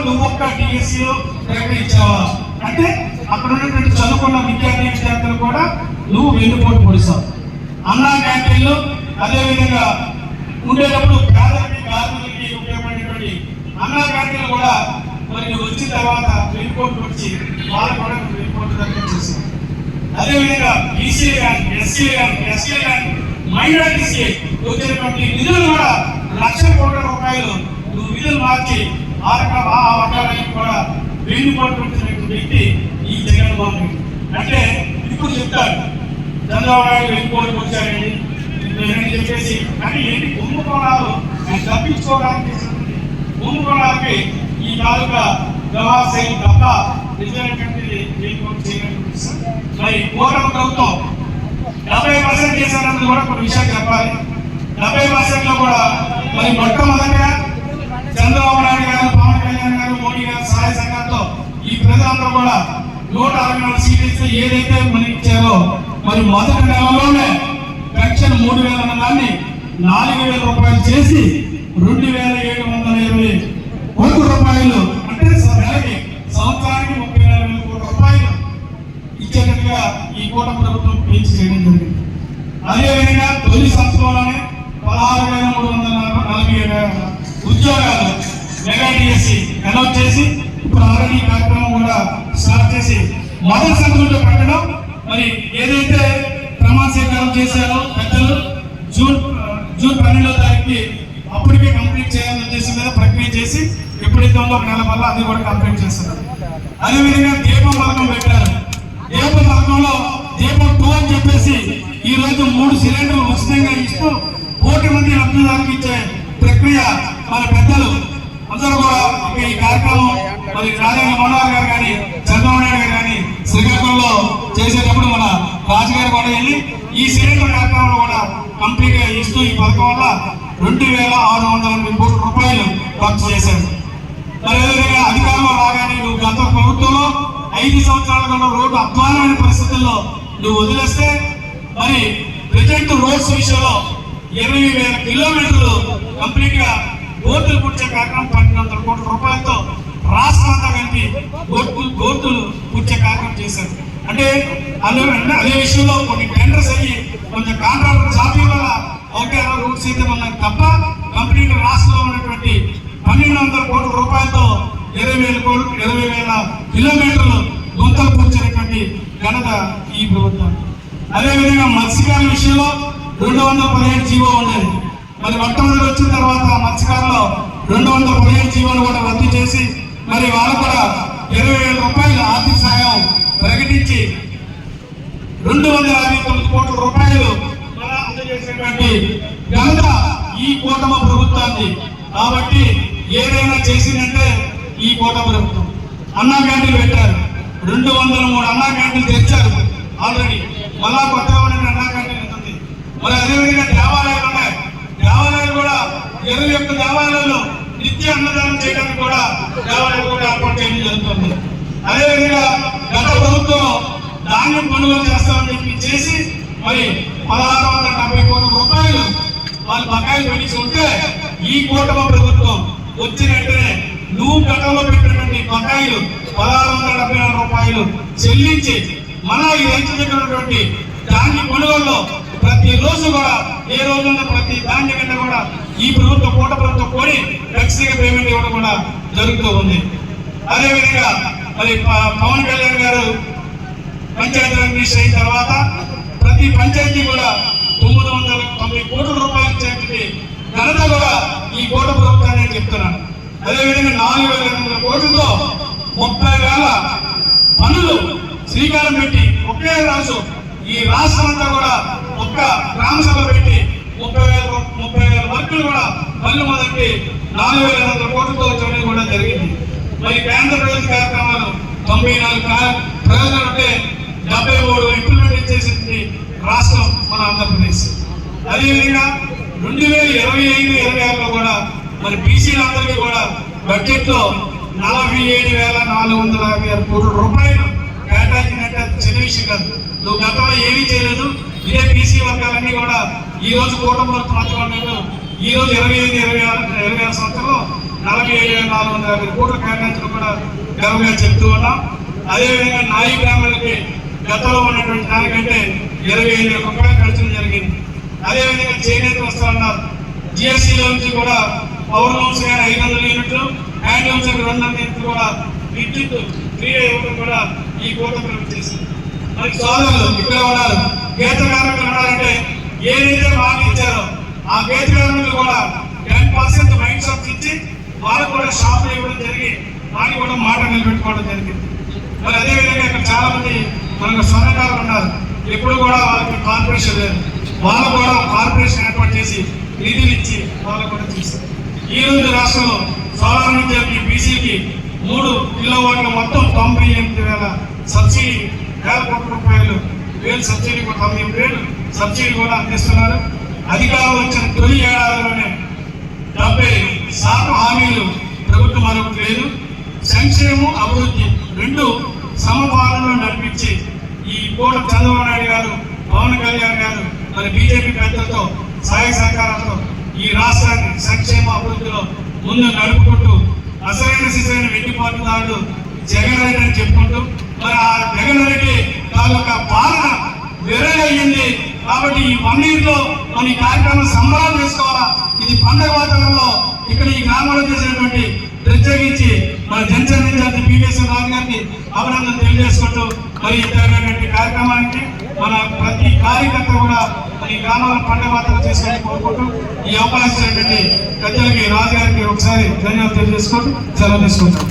నువ్వు ఒక్క టీఎస్సీలో ప్రకటించావా అంటే అక్కడ ఉన్నటువంటి చదువుకున్న విద్యార్థి విద్యార్థులు కూడా నువ్వు వెన్నుపోటు పొడిసావు అన్నా అదే అదేవిధంగా ఉండేటప్పుడు పేదలకి కార్మికులకి ఉపయోగపడినటువంటి అన్నా క్యాంటీన్ కూడా మరి వచ్చిన తర్వాత వెన్నుపోటు పొడిచి వాళ్ళు కూడా వెన్నుపోటు దగ్గర చేసావు అదేవిధంగా బీసీ కానీ ఎస్సీ కానీ ఎస్సీ కానీ మైనార్టీస్కి వచ్చినటువంటి నిధులు కూడా లక్ష కోట్ల రూపాయలు నువ్వు విధులు మార్చి ఆ రక- ఆ వర్గాలకి కూడా వెన్ను పట్టుకుంటున్న వ్యక్తి ఈ జగన్మోహన్ రెడ్డి అంటే ఇప్పుడు చెప్తారు చంద్రబాబు నాయుడు వెళ్ళిపోవడానికి వచ్చారండి అని చెప్పేసి కానీ ఏంటి కుంభకోణాలు తప్పించుకోవడానికి కుంభకోణాలకి ఈ తాలూకా వ్యవసాయం తప్ప నిజమైనటువంటి మరి కూటమి ప్రభుత్వం డెబ్బై పర్సెంట్ చేశారన్నది కూడా కొన్ని విషయాలు చెప్పాలి డెబ్బై పర్సెంట్లో కూడా మరి మొట్టమొదటిగా చంద్రబాబు నాయుడు ఈ కూడా నూట అరవై నాలుగు సీట్లు ఇస్తే ఏదైతే మనకి ఇచ్చారో మరి మొదటి నెలలోనే పెన్షన్ మూడు వేల అన్న దాన్ని నాలుగు వేల రూపాయలు చేసి రెండు వేల ఏడు వందల ఇరవై కోట్ల రూపాయలు అంటే నెలకి సంవత్సరానికి ముప్పై నాలుగు వేల కోట్ల రూపాయలు ఇచ్చేటట్టుగా ఈ కూట ప్రభుత్వం పెంచి చేయడం జరిగింది. అదేవిధంగా తొలి సంవత్సరంలోనే పదహారు వేల మూడు వందల నలభై ఏడు ఉద్యోగాలు మెగా డిఎస్సి అనౌన్స్ చేసి ఇప్పుడు ఆల్రెడీ కార్యక్రమం కూడా స్టార్ట్ చేసి మొదటి సంవత్సరంలో పెట్టడం మరి ఏదైతే ప్రమాణ స్వీకారం చేశారో పెద్దలు జూన్ జూన్ పన్నెండో తారీఖుకి అప్పటికే కంప్లీట్ చేయాలని ఉద్దేశం మీద ప్రక్రియ చేసి ఎప్పుడైతే ఉందో ఒక నెల వల్ల అది కూడా కంప్లీట్ చేస్తున్నారు. అదేవిధంగా దీపం పథకం కానీ చంద్రబాబు నాయుడు గారు కానీ శ్రీకాకుళంలో చేసేటప్పుడు మన రాజుగారు కూడా వెళ్ళి ఈ సిలిండర్ కార్యక్రమంలో కూడా కంప్లీట్గా ఇస్తూ ఈ పథకం వల్ల రెండు వేల ఆరు వందల ఎనభై కోట్ల రూపాయలు ఖర్చు చేశారు. మరి అదేవిధంగా అధికారంలో రాగానే నువ్వు గత ప్రభుత్వంలో ఐదు సంవత్సరాల కన్నా రోడ్డు అధ్వానమైన పరిస్థితుల్లో నువ్వు వదిలేస్తే మరి ప్రజెంట్ రోడ్స్ విషయంలో ఇరవై వేల కిలోమీటర్లు కంప్లీట్గా రోడ్లు బోర్డులు పుట్టే కార్యక్రమం పన్నెండు వందల కోట్ల రూపాయలతో రాష్ట్రం అంతా కలిపి బోర్డు బోర్డులు పుట్టే కార్యక్రమం చేశారు అంటే అదే అదే విషయంలో కొన్ని టెండర్స్ అయ్యి కొంచెం కాంట్రాక్టర్ జాతీయ వల్ల ఒకటే రూట్స్ అయితే ఉన్నాయి తప్ప కంపెనీలు రాష్ట్రంలో ఉన్నటువంటి పన్నెండు వందల కోట్ల రూపాయలతో ఇరవై వేల కోట్లు ఇరవై వేల కిలోమీటర్లు గుంతలు పూడ్చినటువంటి ఘనత ఈ ప్రభుత్వం. అదేవిధంగా మత్స్యకారుల విషయంలో రెండు వందల పదిహేడు జీవో ఉండేది. మరి మొట్టమొదటి వచ్చిన తర్వాత మత్స్యకారులో రెండు వందల పదిహేడు జీవోను కూడా రద్దు చేసి మరి వాళ్ళు కూడా ఇరవై వేల రూపాయలు ఆర్థిక సహాయం ప్రకటించి రెండు వందల యాభై తొమ్మిది కోట్ల రూపాయలు మన అందజేసినటువంటి ఘనత ఈ కూటమి ప్రభుత్వాన్ని కాబట్టి ఏదైనా చేసిందంటే ఈ కూటమి ప్రభుత్వం. అన్నా క్యాంటీన్లు పెట్టారు. రెండు వందల మూడు అన్నా క్యాంటీన్లు తెచ్చారు ఆల్రెడీ మళ్ళా కొత్త అన్నా క్యాంటీన్ ఉంది మరి అదేవిధంగా దేవాలయాలు ఉన్నాయి. దేవాలయాలు కూడా ఇరవై ఒక్క దేవాలయాల్లో నిత్య అన్నదానం చేయడానికి కూడా దేవాలయాలు కూడా ఏర్పాటు చేయడం జరుగుతుంది. అదేవిధంగా గత ప్రభుత్వం ధాన్యం కొనుగోలు చేస్తామని చెప్పి చేసి మరి పదహారు వందల డెబ్బై కోట్ల రూపాయలు వాళ్ళు బకాయిలు పెట్టి ఉంటే ఈ కూటమి ప్రభుత్వం వచ్చిన వెంటనే నువ్వు గతంలో పెట్టినటువంటి బకాయిలు పదహారు వందల డెబ్బై నాలుగు రూపాయలు చెల్లించి మన ఈ రైతు దగ్గరటువంటి ధాన్య కొనుగోలులో ప్రతి రోజు కూడా ఏ రోజున ప్రతి ధాన్య కంటే కూడా ఈ ప్రభుత్వం కూట ప్రభుత్వం కోరి ఖచ్చితంగా పేమెంట్ ఇవ్వడం కూడా జరుగుతూ ఉంది. అదేవిధంగా మరి ప- పవన్ కళ్యాణ్ గారు పంచాయతీరాజ్ మినిస్టర్ అయిన తర్వాత ప్రతి పంచాయతీ కూడా తొమ్మిది వందల తొంభై కోట్ల రూపాయలు ఇచ్చేటువంటి ఘనత కూడా ఈ కోట ప్రభుత్వాన్ని నేను చెప్తున్నాను. అదేవిధంగా నాలుగు వేల ఐదు వందల కోట్లతో ముప్పై వేల పనులు శ్రీకారం పెట్టి ఒకే రాజు ఈ రాష్ట్రం అంతా కూడా ఒక్క గ్రామ సభ పెట్టి ముప్పై వేల ముప్పై వేల వర్కులు కూడా పనులు మొదటి నాలుగు వేల ఐదు వందల కోట్లతో చేయడం కూడా జరిగింది. మరి కేంద్ర ప్రజల కార్యక్రమం తొంభై నాలుగు కా- ప్రయోజనాలు ఉంటే డెబ్బై మూడు ఇంప్లిమెంట్ చేసింది రాష్ట్రం మన ఆంధ్రప్రదేశ్. అదేవిధంగా రెండు వేల ఇరవై ఐదు ఇరవై ఆరులో కూడా మరి బీసీలందరికీ కూడా బడ్జెట్లో నలభై ఏడు వేల నాలుగు వందల యాభై ఆరు కోట్ల రూపాయలు కేటాయించినట్టు చిన్న విషయం కాదు. నువ్వు గతంలో ఏమీ చేయలేదు. ఇదే బీసీ వర్గాలన్నీ కూడా ఈ రోజు కూటమిలో మాట్లాడినట్టు ఈ రోజు ఇరవై ఐదు ఇరవై ఆరు ఇరవై నలభై ఏడు వేల నాలుగు వందల యాభై కోట్ల కేటాయించడం కూడా గర్వంగా చెప్తూ ఉన్నాం. అదేవిధంగా నాయి గ్రామాలకి గతంలో ఉన్నటువంటి దానికంటే ఇరవై ఐదు వేల రూపాయలు ఖర్చు జరిగింది. అదేవిధంగా చేనేత వస్తున్నారు జిఎస్టీలో నుంచి కూడా పవర్ లూమ్స్ గారు ఐదు వందల యూనిట్లు హ్యాండ్ లూమ్స్ రెండు వందల యూనిట్లు కూడా విద్యుత్ ఫ్రీ ఇవ్వడం కూడా ఈ కూటమి చేసింది. మరి సోదరులు ఇక్కడ ఉన్నారు. గేత కార్మికులు ఉన్నారంటే ఏదైతే మాట ఇచ్చారో ఆ గేత కార్మికులు కూడా టెన్ పర్సెంట్ మైండ్ షాప్ ఇచ్చి వాళ్ళకు కూడా షాపులు ఇవ్వడం జరిగి వాళ్ళకి కూడా మాట నిలబెట్టుకోవడం జరిగింది. మరి అదేవిధంగా ఇక్కడ చాలా మంది మనకు స్వర్ణకారులు ఉన్నారు. ఎప్పుడు కూడా వాళ్ళకి కార్పొరేషన్ లేదు. వాళ్ళు కూడా కార్పొరేషన్ ఏర్పాటు చేసి నిధులు ఇచ్చి వాళ్ళు కూడా చేశారు. ఈ రోజు రాష్ట్రంలో సోలార్ నుంచి బీసీకి మూడు కిలోవాట్ల మొత్తం తొంభై ఎనిమిది వేల సబ్సిడీ వేల కోట్ల రూపాయలు వేలు సబ్సిడీ కూడా తొంభై ఎనిమిది వేలు సబ్సిడీ కూడా అందిస్తున్నారు. అధికారం వచ్చిన తొలి ఏడాదిలోనే డెబ్బై శాతం హామీలు ప్రభుత్వం మరొకటి లేదు. సంక్షేమం అభివృద్ధి రెండు సమపాలనలో నడిపించి ఈ కోట చంద్రబాబు నాయుడు గారు పవన్ కళ్యాణ్ గారు మరి బీజేపీ పెద్దలతో సహాయ సహకారాలతో ఈ రాష్ట్రాన్ని సంక్షేమ అభివృద్ధిలో ముందు నడుపుకుంటూ అసలైన శిశువైన వెండి జగన్ రెడ్డి అని చెప్పుకుంటూ మరి ఆ జగన్ రెడ్డి తాలూకా పాలన వెరగయ్యింది కాబట్టి ఈ పండుగలో మన ఈ కార్యక్రమం సంబరాలు చేసుకోవాలా? ఇది పండగ వాతావరణంలో ఇక్కడ ఈ గ్రామంలో చేసినటువంటి ప్రత్యేకించి మన జనసేన విద్యార్థి పివిఎస్ రాజు గారిని అభినందన తెలియజేసుకుంటూ మరి ఈ కార్యక్రమానికి మన ప్రతి కార్యకర్త కూడా మన ఈ గ్రామాల పండుగ వాతావరణం చేసుకొని కోరుకుంటూ ఈ అవకాశం ఇచ్చినటువంటి పెద్దలకి రాజు గారికి ఒకసారి ధన్యవాదాలు తెలియజేసుకుంటూ సెలవు తీసుకుంటాం.